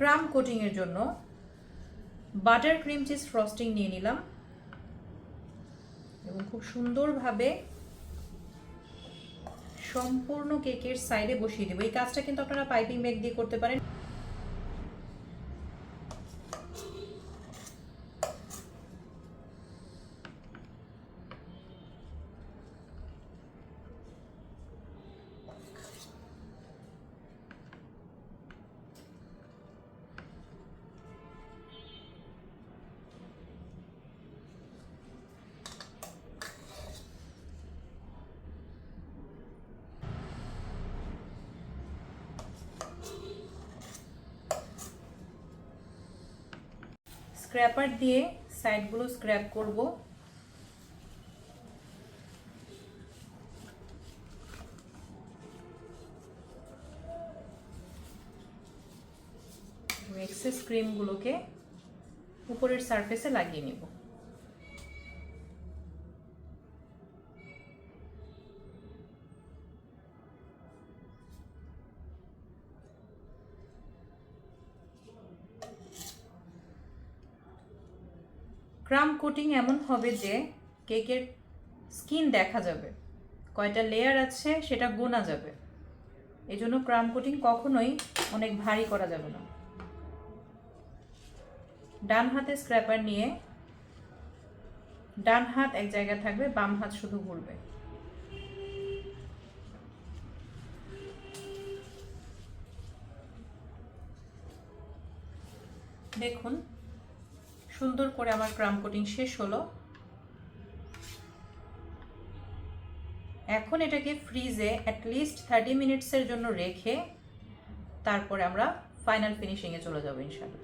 ক্রাম কোটিংয়ের জন্য butter cream cheese frosting নিয়ে নিলাম। এবং খুব সুন্দরভাবে সম্পূর্ণ কেকের সাইডে বসিয়ে দেবো। এই কাজটা কিন্তু আপনারা পাইপিং ব্যাগ দিয়ে করতে পারেন। স্ক্র্যাপার দিয়ে সাইডগুলো স্ক্র্যাপ করব এক্সেস ক্রিমগুলোকে উপরের সারফেসে লাগিয়ে নিব ক্রাম কোটিং এমন হবে যে কেকের স্কিন দেখা যাবে। কয়টা লেয়ার আছে সেটা গোনা যাবে। এই জন্য ক্রাম কোটিং কখনোই অনেক ভারী করা যাবে না। ডান হাতে স্ক্র্যাপার নিয়ে ডান হাত এক জায়গায় থাকবে, বাম হাত শুধু ঘুরবে। দেখুন সুন্দর করে আমার ক্রাম কোটিং শেষ হলো। এখন এটাকে ফ্রিজে অ্যাটলিস্ট থার্টি মিনিটসের জন্য রেখে তারপরে আমরা ফাইনাল ফিনিশিংয়ে চলে যাব ইনশাল্লাহ